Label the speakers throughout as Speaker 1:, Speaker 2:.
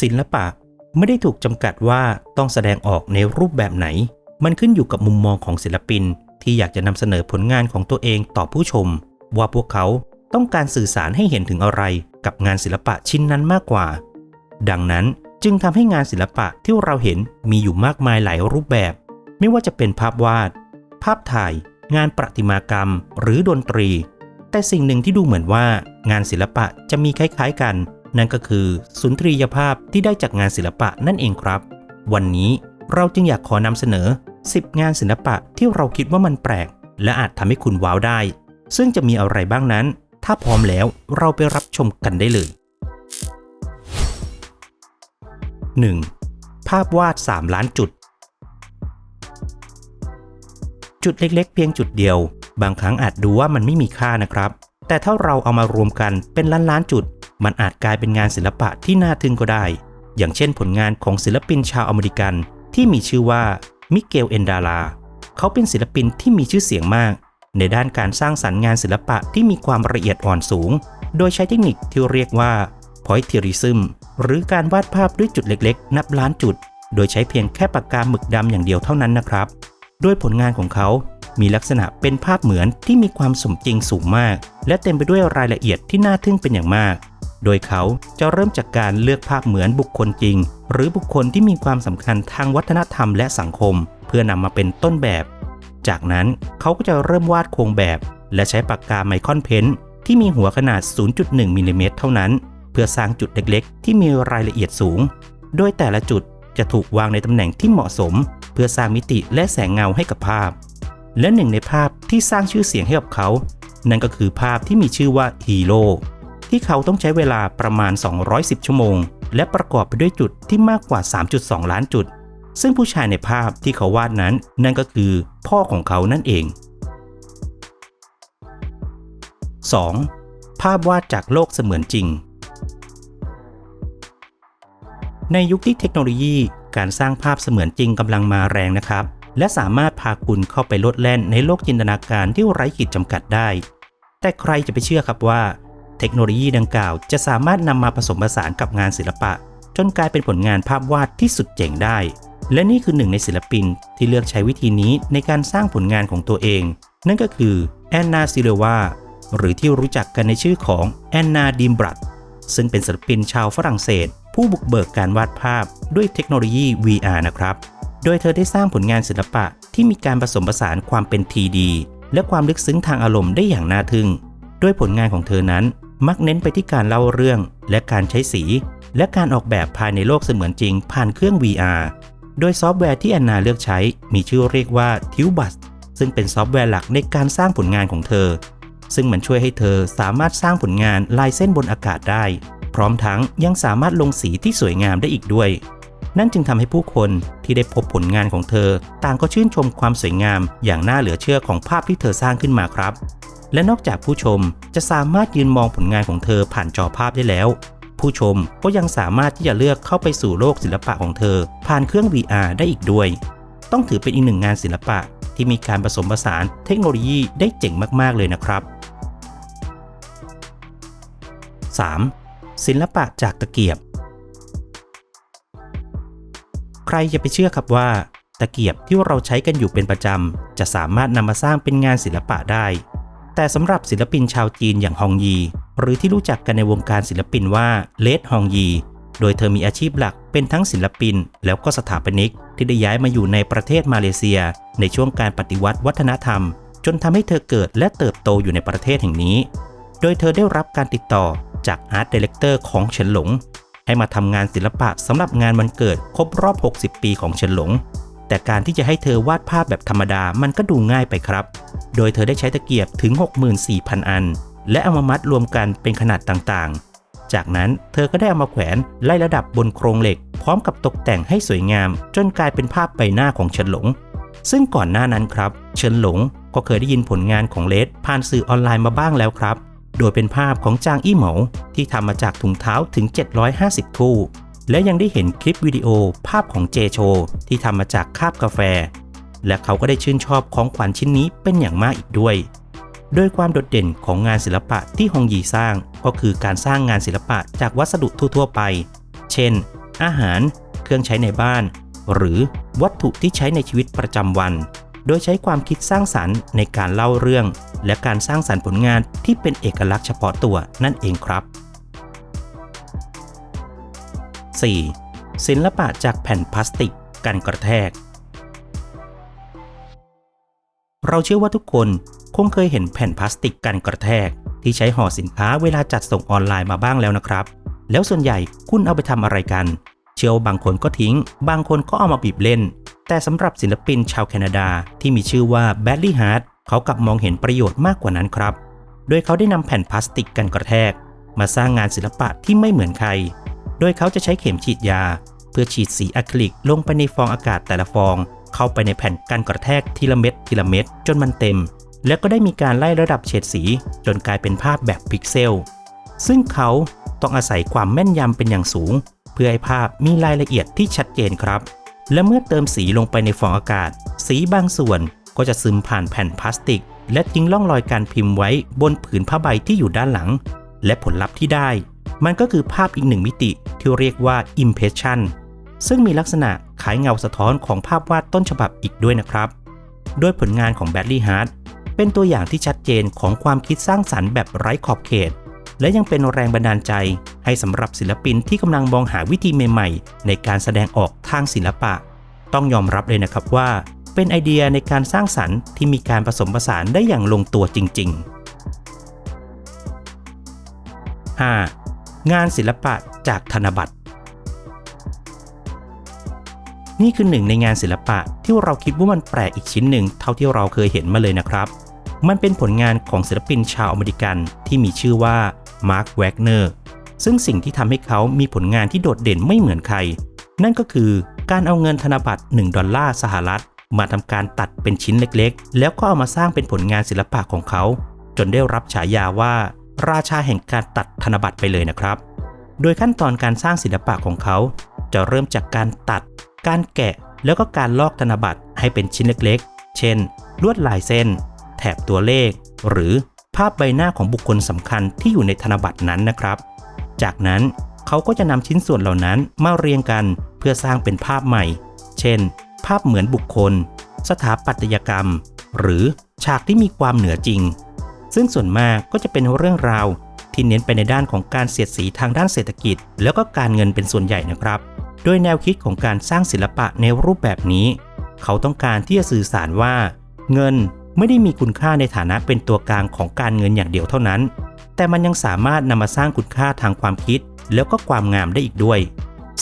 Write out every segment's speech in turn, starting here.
Speaker 1: ศิลปะไม่ได้ถูกจำกัดว่าต้องแสดงออกในรูปแบบไหน มันขึ้นอยู่กับมุมมองของศิลปิน ที่อยากจะนำเสนอผลงานของตัวเองต่อผู้ชม ว่าพวกเขาต้องการสื่อสารให้เห็นถึงอะไรกับงานศิลปะชิ้นนั้นมากกว่า ดังนั้นจึงทำให้งานศิลปะที่เราเห็นมีอยู่มากมายหลายรูปแบบ ไม่ว่าจะเป็นภาพวาด ภาพถ่าย งานประติมากรรม หรือดนตรี แต่สิ่งหนึ่งที่ดูเหมือนว่างานศิลปะจะมีคล้ายๆกัน นั่นก็คือสุนทรียภาพที่ได้จากงานศิลปะนั่นเองครับ วันนี้เราจึงอยากขอนำเสนอ 10 งานศิลปะที่เราคิดว่ามันแปลก และอาจทำให้คุณว้าวได้ ซึ่งจะมีอะไรบ้างนั้น ถ้าพร้อมแล้วเราไปรับชมกันได้เลย 1. ภาพวาด 3 ล้านจุด จุดเล็กๆ เพียงจุดเดียว บางครั้งอาจดูว่ามันไม่มีค่านะครับ แต่ถ้าเราเอามารวมกันเป็นล้านล้านๆจุด มันอาจกลายเป็นงานศิลปะที่น่าทึ่งก็ได้ อย่างเช่นผลงานของศิลปินชาวอเมริกันที่มีชื่อว่ามิเกลเอนดาลาเขาเป็นศิลปินที่มีชื่อเสียงมาก ในด้านการสร้างสรรค์งานศิลปะที่มีความละเอียดอ่อนสูง โดยใช้เทคนิคที่เรียกว่า pointillism หรือการวาดภาพด้วยจุดเล็กๆ นับล้านจุด โดยใช้เพียงแค่ปากกาหมึกดำอย่างเดียวเท่านั้นนะครับ ด้วยผลงานของเขามีลักษณะเป็นภาพเหมือนที่มีความสมจริงสูงมาก และเต็มไปด้วยรายละเอียดที่น่าทึ่งเป็นอย่างมาก โดยเขาจะเริ่มจากการเลือกภาพเหมือนบุคคลจริง หรือบุคคลที่มีความสำคัญทางวัฒนธรรมและสังคม เพื่อนำมาเป็นต้นแบบ จากนั้นเขาก็จะเริ่มวาดโครงแบบ และใช้ปากกาไมคอนเพนที่มีหัวขนาด 0.1มิลลิเมตรเท่านั้น เพื่อสร้างจุดเล็กๆ ที่มีรายละเอียดสูง โดยแต่ละจุดจะถูกวางในตำแหน่งที่เหมาะสม เพื่อสร้างมิติและแสงเงาให้กับภาพ และหนึ่งในภาพที่สร้างชื่อเสียงให้กับเขา นั่นก็คือภาพที่มีชื่อว่าฮีโร่ ที่เขาต้องใช้เวลาประมาณ 210 ชั่วโมง และประกอบไปด้วยจุดที่มากกว่า 3.2 ล้านจุด ซึ่งผู้ชายในภาพที่เขาวาดนั้น นั่นก็คือพ่อของเขานั่นเอง 2. ภาพวาดจากโลกเสมือนจริง ในยุคที่เทคโนโลยีการสร้างภาพเสมือนจริงกำลังมาแรงนะครับ และสามารถพาคุณเข้าไปลดแล่นในโลกจินตนาการที่ไร้ขีดจำกัดได้ แต่ใครจะไปเชื่อครับว่า เทคโนโลยีดังกล่าว จะสามารถนำมาผสมผสานกับงานศิลปะ จนกลายเป็นผลงานภาพวาดที่สุดเจ๋งได้ และนี่คือหนึ่งในศิลปินที่เลือกใช้วิธีนี้ในการสร้างผลงานของตัวเอง นั่นก็คือแอนนาซิเลวาหรือที่รู้จักกันในชื่อของแอนนาดิมบรัตซึ่งเป็นศิลปินชาวฝรั่งเศส ผู้บุกเบิกการวาดภาพด้วยเทคโนโลยี VR นะครับ โดยเธอได้สร้างผลงานศิลปะที่มีการผสมผสานความเป็น 3D และความลึกซึ้งทางอารมณ์ได้อย่างน่าทึ่ง ด้วยผลงานของเธอนั้น มักเน้นไปที่การเล่าเรื่อง และการใช้สี และการออกแบบภายในโลกเสมือนจริง ผ่านเครื่อง VR โดยซอฟต์แวร์ที่แอนนาเลือกใช้มีชื่อเรียกว่า t u b u s ซึ่งเป็นซอฟต์แวร์หลักในการสร้างผลงานของเธอ ซึ่งมันช่วยให้เธอสามารถสร้างผลงานลายเส้นบนอากาศได้ พร้อมทั้งยังสามารถลงสีที่สวยงามได้อีกด้วย นั่นจึงทำให้ผู้คนที่ได้พบผลงานของเธอ ต่างก็ชื่นชมความสวยงาม อย่างน่าเหลือเชื่อของภาพที่เธอสร้างขึ้นมาครับ และนอกจากผู้ชมจะสามารถยืนมองผลงานของเธอผ่านจอภาพได้แล้ว ผู้ชมก็ยังสามารถที่จะเลือกเข้าไปสู่โลกศิลปะของเธอ ผ่านเครื่อง VR ได้อีกด้วย ต้องถือเป็นอีกหนึ่งงานศิลปะที่มีการผสมผสานเทคโนโลยีได้เจ๋งมากๆเลยนะครับ 3. ศิลปะจากตะเกียบ ใครจะไปเชื่อครับว่า ตะเกียบที่เราใช้กันอยู่เป็นประจำ จะสามารถนำมาสร้างเป็นงานศิลปะได้ แต่สำหรับศิลปินชาวจีนอย่างฮองยี หรือที่รู้จักกันในวงการศิลปินว่าเลดฮองยี โดยเธอมีอาชีพหลักเป็นทั้งศิลปิน แล้วก็สถาปนิกที่ได้ย้ายมาอยู่ในประเทศมาเลเซีย ในช่วงการปฏิวัติวัฒนธรรม จนทำให้เธอเกิดและเติบโตอยู่ในประเทศแห่งนี้ โดยเธอได้รับการติดต่อจากอาร์ตดีเลกเตอร์ของเฉินหลง ให้มาทำงานศิลปะสำหรับงานวันเกิดครบรอบ 60 ปีของเฉินหลง แต่การที่จะให้เธอวาดภาพแบบธรรมดามันก็ดูง่ายไปครับ โดยเธอได้ใช้ตะเกียบถึง 64,000 อัน และเอามามัดรวมกันเป็นขนาดต่างๆ จากนั้นเธอก็ได้เอามาแขวนไล่ระดับบนโครงเหล็ก พร้อมกับตกแต่งให้สวยงาม จนกลายเป็นภาพใบหน้าของเฉินหลง ซึ่งก่อนหน้านั้นครับ เฉินหลงก็เคยได้ยินผลงานของเลดผ่านสื่อออนไลน์มาบ้างแล้วครับ โดยเป็นภาพของจางอี้เหมาที่ทำมาจากถุงเท้าถึง 750 คู่ และยังได้เห็นคลิปวิดีโอภาพของเจโชที่ทำมาจากคาบกาแฟ และเขาก็ได้ชื่นชอบของขวัญชิ้นนี้เป็นอย่างมากอีกด้วย โดยความโดดเด่นของงานศิลปะที่ฮงยีสร้างก็คือการสร้างงานศิลปะจากวัสดุทั่วๆไป เช่น อาหาร เครื่องใช้ในบ้าน หรือวัตถุที่ใช้ในชีวิตประจำวัน โดยใช้ความคิดสร้างสรรค์ในการเล่าเรื่อง และการสร้างสรรค์ผลงานที่เป็นเอกลักษณ์เฉพาะตัวนั่นเองครับ 4. ศิลปะจากแผ่นพลาสติกกันกระแทก เราเชื่อว่าทุกคนคงเคยเห็นแผ่นพลาสติกกันกระแทก ที่ใช้ห่อสินค้าเวลาจัดส่งออนไลน์มาบ้างแล้วนะครับ แล้วส่วนใหญ่คุณเอาไปทำอะไรกัน เชื่อว่าบางคนก็ทิ้ง บางคนก็เอามาบีบเล่น แต่สำหรับศิลปินชาวแคนาดาที่มีชื่อว่าแบดลี่ฮาร์ดเขากลับมองเห็นประโยชน์มากกว่านั้นครับ โดยเขาได้นำแผ่นพลาสติกกันกระแทก มาสร้างงานศิลปะที่ไม่เหมือนใคร โดยเขาจะใช้เข็มฉีดยา เพื่อฉีดสีอะคริลิกลงไปในฟองอากาศแต่ละฟอง เข้าไปในแผ่นกันกระแทกทีละเม็ดทีละเม็ดจนมันเต็ม แล้วก็ได้มีการไล่ระดับเฉดสี จนกลายเป็นภาพแบบพิกเซล ซึ่งเขาต้องอาศัยความแม่นยำเป็นอย่างสูง เพื่อให้ภาพมีรายละเอียดที่ชัดเจนครับ และเมื่อเติมสีลงไปในฟองอากาศ สีบางส่วนก็จะซึมผ่านแผ่นพลาสติก และทิ้งร่องรอยการพิมพ์ไว้บนผืนผ้าใบที่อยู่ด้านหลัง และผลลัพธ์ที่ได้ มันก็คือภาพอีกหนึ่งมิติที่เรียกว่า impression ซึ่งมีลักษณะคล้ายเงาสะท้อนของภาพวาดต้นฉบับอีกด้วยนะครับ โดยผลงานของแบดลี่ฮาร์ดเป็นตัวอย่างที่ชัดเจนของความคิดสร้างสรรค์แบบไร้ขอบเขต และยังเป็นแรงบันดาลใจให้สำหรับศิลปินที่กำลังมองหาวิธีใหม่ๆ ในการแสดงออกทางศิลปะ ต้องยอมรับเลยนะครับว่า เป็นไอเดียในการสร้างสรรค์ที่มีการผสมผสานได้อย่างลงตัวจริง ๆ 5. งานศิลปะจากธนบัตรนี่คือหนึ่งในงานศิลปะที่เราคิดว่ามันแปลกอีกชิ้นหนึ่งเท่าที่เราเคยเห็นมาเลยนะครับ มันเป็นผลงานของศิลปินชาวอเมริกันที่มีชื่อว่า มาร์คแวกเนอร์ซึ่งสิ่งที่ทำให้เขามีผลงานที่โดดเด่นไม่เหมือนใคร นั่นก็คือการเอาเงินธนบัตร 1 ดอลลาร์สหรัฐ มาทำการตัดเป็นชิ้นเล็กๆ แล้วก็เอามาสร้างเป็นผลงานศิลปะของเขา จนได้รับฉายาว่า ราชาแห่งการตัดธนบัตรไปเลยนะครับ โดยขั้นตอนการสร้างศิลปะของเขา จะเริ่มจากการตัด การแกะแล้วก็การลอกธนบัตรให้เป็นชิ้นเล็กๆ เช่น ลวดลายเส้น แถบตัวเลข หรือ ภาพใบหน้าของบุคคลสำคัญที่อยู่ในธนบัตรนั้นนะครับ จากนั้นเขาก็จะนำชิ้นส่วนเหล่านั้นมาเรียงกันเพื่อสร้างเป็นภาพใหม่ เช่น ภาพเหมือนบุคคล สถาปัตยกรรม หรือฉากที่มีความเหนือจริง ซึ่งส่วนมากก็จะเป็นเรื่องราวที่เน้นไปในด้านของการเสียดสีทางด้านเศรษฐกิจ แล้วก็การเงินเป็นส่วนใหญ่นะครับ โดยแนวคิดของการสร้างศิลปะในรูปแบบนี้ เขาต้องการที่จะสื่อสารว่า เงิน ไม่ได้มีคุณค่าในฐานะเป็นตัวกลางของการเงินอย่างเดียวเท่านั้น แต่มันยังสามารถนำมาสร้างคุณค่าทางความคิด แล้วก็ความงามได้อีกด้วย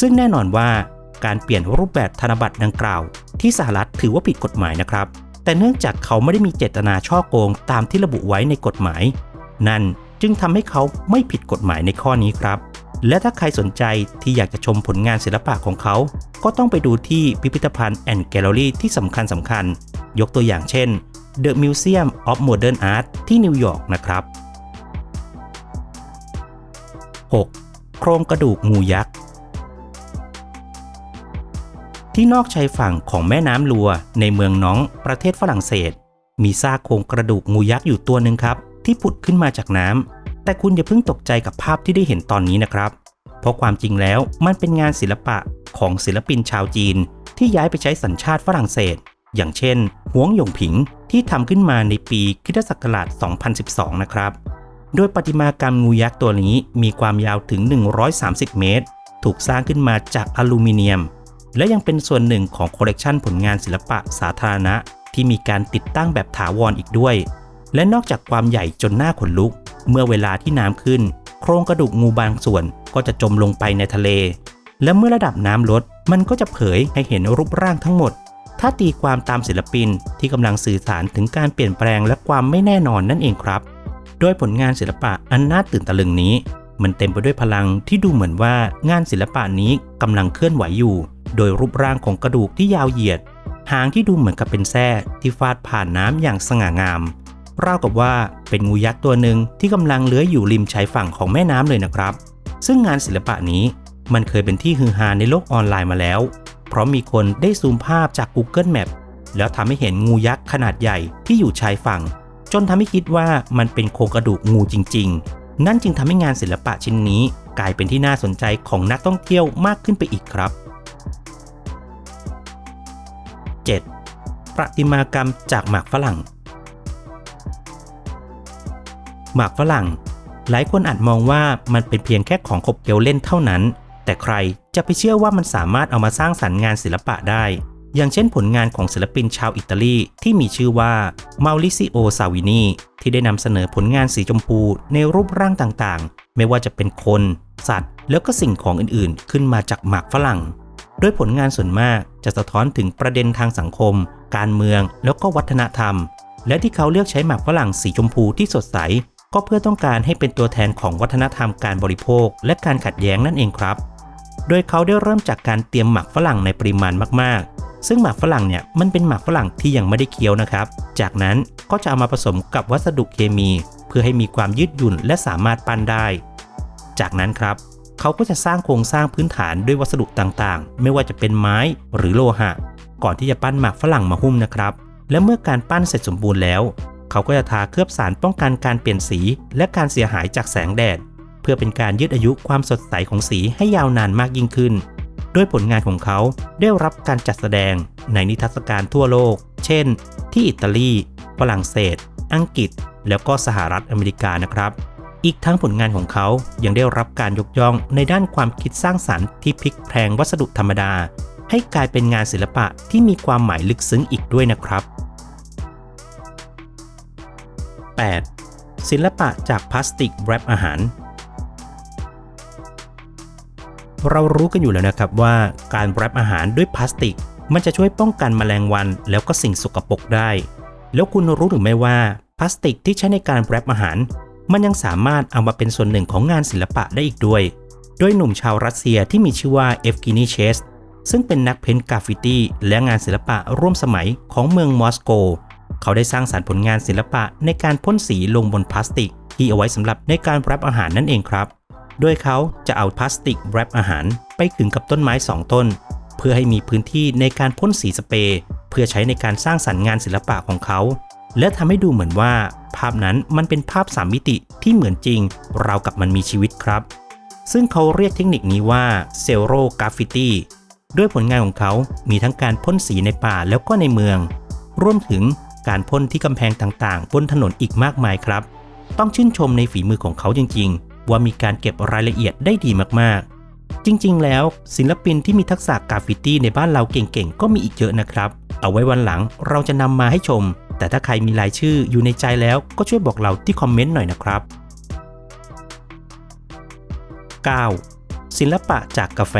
Speaker 1: ซึ่งแน่นอนว่าการเปลี่ยนรูปแบบธนบัตรดังกล่าว ที่สหรัฐถือว่าผิดกฎหมายนะครับ แต่เนื่องจากเขาไม่ได้มีเจตนาช่อโกงตามที่ระบุไว้ในกฎหมาย นั่นจึงทำให้เขาไม่ผิดกฎหมายในข้อนี้ครับ และถ้าใครสนใจที่อยากจะชมผลงานศิลปะของเขา ก็ต้องไปดูที่พิพิธภัณฑ์แอนด์แกลเลอรี่ที่สำคัญสำคัญ ยกตัวอย่างเช่น The Museum of Modern Art ที่นิวยอร์กนะครับ 6. โครงกระดูกงูยักษ์ ที่นอกชายฝั่งของแม่น้ำลัวในเมืองน้องประเทศฝรั่งเศส มีซากโครงกระดูกงูยักษ์อยู่ตัวหนึ่งครับ ที่ผุดขึ้นมาจากน้ำแต่คุณอย่าเพิ่งตกใจกับภาพที่ได้เห็นตอนนี้นะครับ เพราะความจริงแล้วมันเป็นงานศิลปะของศิลปินชาวจีน ที่ย้ายไปใช้สัญชาติฝรั่งเศส อย่างเช่นหวงหยงผิงที่ทำขึ้นมาในปีคริสตศักราช2012 นะครับ โดยประติมากรรมงูยักษ์ตัวนี้มีความยาวถึง 130 เมตร ถูกสร้างขึ้นมาจากอลูมิเนียม และยังเป็นส่วนหนึ่งของคอลเลกชันผลงานศิลปะสาธารณะ ที่มีการติดตั้งแบบถาวรออีกด้วย และนอกจากความใหญ่จนหน้าขนลุก เมื่อเวลาที่น้ำขึ้น โครงกระดูกงูบางส่วนก็จะจมลงไปในทะเล และเมื่อระดับน้ำลดมันก็จะเผยให้เห็นรูปร่างทั้งหมด ถ้าตีความตามศิลปินที่กำลังสื่อสารถึงการเปลี่ยนแปลงและความไม่แน่นอนนั่นเองครับ โดยผลงานศิลปะอันน่าตื่นตะลึงนี้ มันเต็มไปด้วยพลังที่ดูเหมือนว่างานศิลปะนี้กำลังเคลื่อนไหวอยู่ โดยรูปร่างของกระดูกที่ยาวเหยียด หางที่ดูเหมือนกับเป็นแส้ที่ฟาดผ่านน้ำอย่างสง่างามราวกับว่าเป็นงูยักษ์ตัวหนึ่งที่กำลังเลื้อยอยู่ริมชายฝั่งของแม่น้ำเลยนะครับ ซึ่งงานศิลปะนี้มันเคยเป็นที่ฮือฮาในโลกออนไลน์มาแล้ว เพราะมีคนได้ซูมภาพจาก Google Map แล้วทำให้เห็นงูยักษ์ขนาดใหญ่ที่อยู่ชายฝั่ง จนทำให้คิดว่ามันเป็นโครงกระดูกงูจริง ๆ นั่นจึงทำให้งานศิลปะชิ้นนี้ กลายเป็นที่น่าสนใจของนักท่องเที่ยวมากขึ้นไปอีกครับ 7. ประติมากรรมจากหมากฝรั่ง หมากฝรั่ง หลายคนอาจมองว่ามันเป็นเพียงแค่ของขบเคี้ยวเล่นเท่านั้น แต่ใครจะไปเชื่อว่ามันสามารถเอามาสร้างสรรค์งานศิลปะได้ อย่างเช่นผลงานของศิลปินชาวอิตาลีที่มีชื่อว่ามาลิซิโอ ซาวินีที่ได้นำเสนอผลงานสีชมพูในรูปร่างต่างๆ ไม่ว่าจะเป็นคน สัตว์ แล้วก็สิ่งของอื่นๆ ขึ้นมาจากหมากฝรั่ง โดยผลงานส่วนมากจะสะท้อนถึงประเด็นทางสังคม การเมือง แล้วก็วัฒนธรรม และที่เขาเลือกใช้หมากฝรั่งสีชมพูที่สดใสก็เพื่อต้องการให้เป็นตัวแทนของวัฒนธรรมการบริโภค และการขัดแย้งนั่นเองครับ โดยเขาได้เริ่มจากการเตรียมหมากฝรั่งในปริมาณมากๆ ซึ่งหมากฝรั่งเนี่ยมันเป็นหมากฝรั่งที่ยังไม่ได้เคี้ยวนะครับ จากนั้นก็จะเอามาผสมกับวัสดุเคมี เพื่อให้มีความยืดหยุ่นและสามารถปั้นได้ จากนั้นครับเขาก็จะสร้างโครงสร้างพื้นฐานด้วยวัสดุต่างๆ ไม่ว่าจะเป็นไม้หรือโลหะ ก่อนที่จะปั้นหมากฝรั่งมาหุ้มนะครับ และเมื่อการปั้นเสร็จสมบูรณ์แล้ว เขาก็จะทาเคลือบสารป้องกันการเปลี่ยนสี และการเสียหายจากแสงแดด พื่อเป็นการยืดอายุความสดใสของสีให้ยาวนานมากยิ่งขึ้น ด้วยผลงานของเขาได้รับการจัดแสดงในนิทรรศการทั่วโลก เช่น ที่อิตาลี ฝรั่งเศส อังกฤษ แล้วก็สหรัฐอเมริกานะครับ อีกทั้งผลงานของเขายังได้รับการยกย่องในด้านความคิดสร้างสรรค์ที่พลิกแพลงวัสดุธรรมดา ให้กลายเป็นงานศิลปะที่มีความหมายลึกซึ้งอีกด้วยนะครับ 8. ศิลปะจากพลาสติกแรปอาหาร เรารู้กันอยู่แล้วนะครับว่าการแรปอาหารด้วยพลาสติก มันจะช่วยป้องกันแมลงวันแล้วก็สิ่งสกปรกได้ แล้วคุณรู้หรือไม่ว่าพลาสติกที่ใช้ในการแรปอาหาร มันยังสามารถเอามาเป็นส่วนหนึ่งของงานศิลปะได้อีกด้วย โดยหนุ่มชาวรัสเซียที่มีชื่อว่าเอฟกินีเชสซึ่งเป็นนักเพ้นท์กราฟฟิตี้และงานศิลปะร่วมสมัยของเมืองมอสโก เขาได้สร้างสารรค์ผลงานศิลปะในการพ่นสีลงบนพลาสติก ที่เอาไว้สำหรับในการแรปอาหารนั่นเองครับ โดยเขาจะเอาพลาสติกแรปอาหารไปขึงกับต้นไม้ 2 ต้น เพื่อให้มีพื้นที่ในการพ่นสีสเปรย์เพื่อใช้ในการสร้างสรรค์งานศิลปะของเขา และทำให้ดูเหมือนว่า ภาพนั้นมันเป็นภาพสามมิติที่เหมือนจริง ราวกับมันมีชีวิตครับ ซึ่งเขาเรียกเทคนิคนี้ว่าเซลโรกราฟฟิตี้ด้วยผลงานของเขามีทั้งการพ่นสีในป่าแล้วก็ในเมือง รวมถึงการพ่นที่กำแพงต่างๆ บนถนนอีกมากมายครับ ต้องชื่นชมในฝีมือของเขาจริงๆ ว่ามีการเก็บรายละเอียดได้ดีมากๆ จริงๆ แล้วศิลปินที่มีทักษะกราฟฟิตี้ในบ้านเราเก่งๆ ก็มีอีกเยอะนะครับ เอาไว้วันหลังเราจะนำมาให้ชม แต่ถ้าใครมีรายชื่ออยู่ในใจแล้วก็ช่วยบอกเราที่คอมเมนต์หน่อยนะครับ 9. ศิลปะจากกาแฟ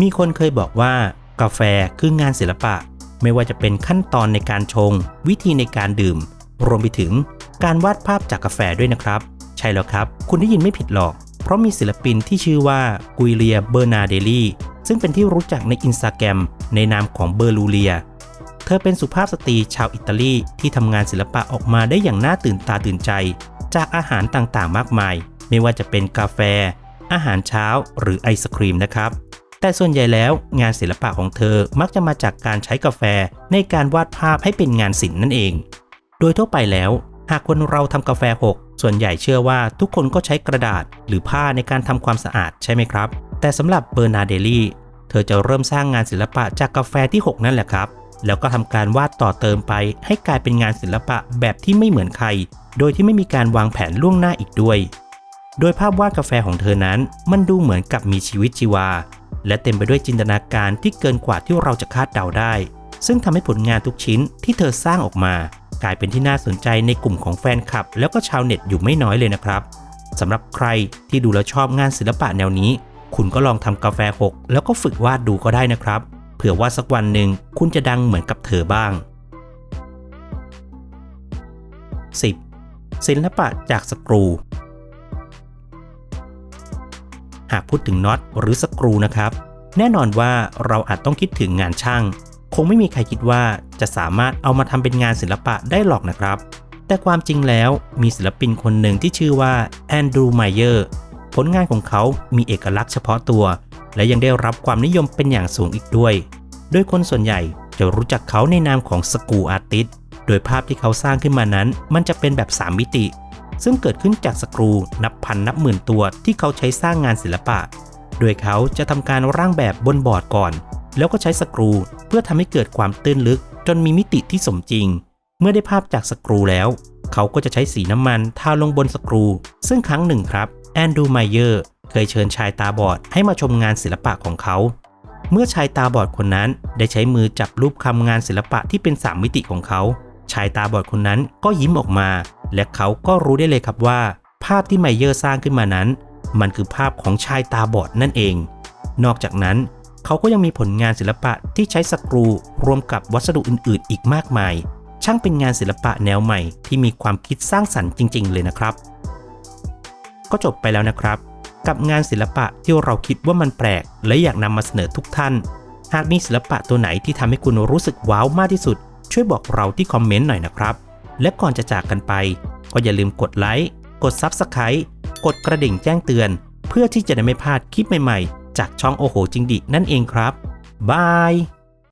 Speaker 1: มีคนเคยบอกว่ากาแฟคืองานศิลปะ ไม่ว่าจะเป็นขั้นตอนในการชง วิธีในการดื่ม รวมไปถึง การวาดภาพจากกาแฟด้วยนะครับ ใช่แล้วครับ คุณได้ยินไม่ผิดหรอก เพราะมีศิลปินที่ชื่อว่ากุยเลียเบอร์นาเดลีซึ่งเป็นที่รู้จักในอินสตาแกรมในนามของเบอร์ลูเลีย เธอเป็นสุภาพสตรีชาวอิตาลีที่ทำงานศิลปะออกมาได้อย่างน่าตื่นตาตื่นใจ จากอาหารต่างๆ มากมาย ไม่ว่าจะเป็นกาแฟ อาหารเช้าหรือไอศครีมนะครับแต่ส่วนใหญ่แล้วงานศิลปะของเธอมักจะมาจากการใช้กาแฟในการวาดภาพให้เป็นงานศิลป์นั่นเอง โดยทั่วไปแล้ว หากคนเราทำกาแฟหก ส่วนใหญ่เชื่อว่าทุกคนก็ใช้กระดาษหรือผ้าในการทำความสะอาดใช่ไหมครับ แต่สำหรับเบอร์นาเดลี่ เธอจะเริ่มสร้างงานศิลปะจากกาแฟที่ 6 นั่นแหละครับ แล้วก็ทำการวาดต่อเติมไป ให้กลายเป็นงานศิลปะแบบที่ไม่เหมือนใคร โดยที่ไม่มีการวางแผนล่วงหน้าอีกด้วย โดยภาพวาดกาแฟของเธอนั้น มันดูเหมือนกับมีชีวิตชีวา และเต็มไปด้วยจินตนาการที่เกินกว่าที่เราจะคาดเดาได้ ซึ่งทำให้ผลงานทุกชิ้นที่เธอสร้างออกมา กลายเป็นที่น่าสนใจในกลุ่มของแฟนคลับ แล้วก็ชาวเน็ตอยู่ไม่น้อยเลยนะครับสำหรับใครที่ดูแล้วชอบงานศิลปะแนวนี้ คุณก็ลองทำกาแฟหกแล้วก็ฝึกวาดดูก็ได้นะครับ เผื่อว่าสักวันหนึ่งคุณจะดังเหมือนกับเธอบ้าง 10. ศิลปะจากสกรู หากพูดถึงน็อตหรือสกรูนะครับ แน่นอนว่าเราอาจต้องคิดถึงงานช่าง งไม่มีใครคิดว่าจะสามารถเอามาทำเป็นงานศิลปะได้หรอกนะครับ แต่ความจริงแล้วมีศิลปินคนหนึ่งที่ชื่อว่าแอนดรูไมเยอร์ผลงานของเขามีเอกลักษณ์เฉพาะตัว และยังได้รับความนิยมเป็นอย่างสูงอีกด้วย โดยคนส่วนใหญ่จะรู้จักเขาในนามของสกูอาร์ติสโดยภาพที่เขาสร้างขึ้นมานั้น มันจะเป็นแบบ 3 มิติ ซึ่งเกิดขึ้นจากสกรูนับพันนับหมื่นตัวที่เขาใช้สร้างงานศิลปะ โดยเขาจะทำการร่างแบบบนบอร์ดก่อน แล้วก็ใช้สกรูเพื่อทำให้เกิดความตื้นลึก จนมีมิติที่สมจริง เมื่อได้ภาพจากสกรูแล้ว เขาก็จะใช้สีน้ำมันทาลงบนสกรู ซึ่งครั้งหนึ่งครับแอนดูไมเยอร์เคยเชิญชายตาบอดให้มาชมงานศิลปะของเขา เมื่อชายตาบอดคนนั้นได้ใช้มือจับรูปคำงานศิลปะที่เป็นสามมิติของเขา ชายตาบอดคนนั้นก็ยิ้มออกมา และเขาก็รู้ได้เลยครับว่า ภาพที่ไมเยอร์สร้างขึ้นมานั้น มันคือภาพของชายตาบอดนั่นเอง นอกจากนั้น เขาก็ยังมีผลงานศิลปะที่ใช้สกรูรวมกับวัสดุอื่น ๆ อีกมากมาย ช่างเป็นงานศิลปะแนวใหม่ที่มีความคิดสร้างสรรค์จริง ๆ เลยนะครับ ก็จบไปแล้วนะครับ กับงานศิลปะที่เราคิดว่ามันแปลก และอยากนำมาเสนอทุกท่าน หากมีศิลปะตัวไหนที่ทำให้คุณรู้สึกว้าวมากที่สุด ช่วยบอกเราที่คอมเมนต์หน่อยนะครับ และก่อนจะจากกันไป ก็อย่าลืมกดไลค์กด Subscribe กดกระดิ่งแจ้งเตือน เพื่อที่จะได้ไม่พลาดคลิปใหม่ๆ จากช่องโอโหจริงดินั่นเองครับบาย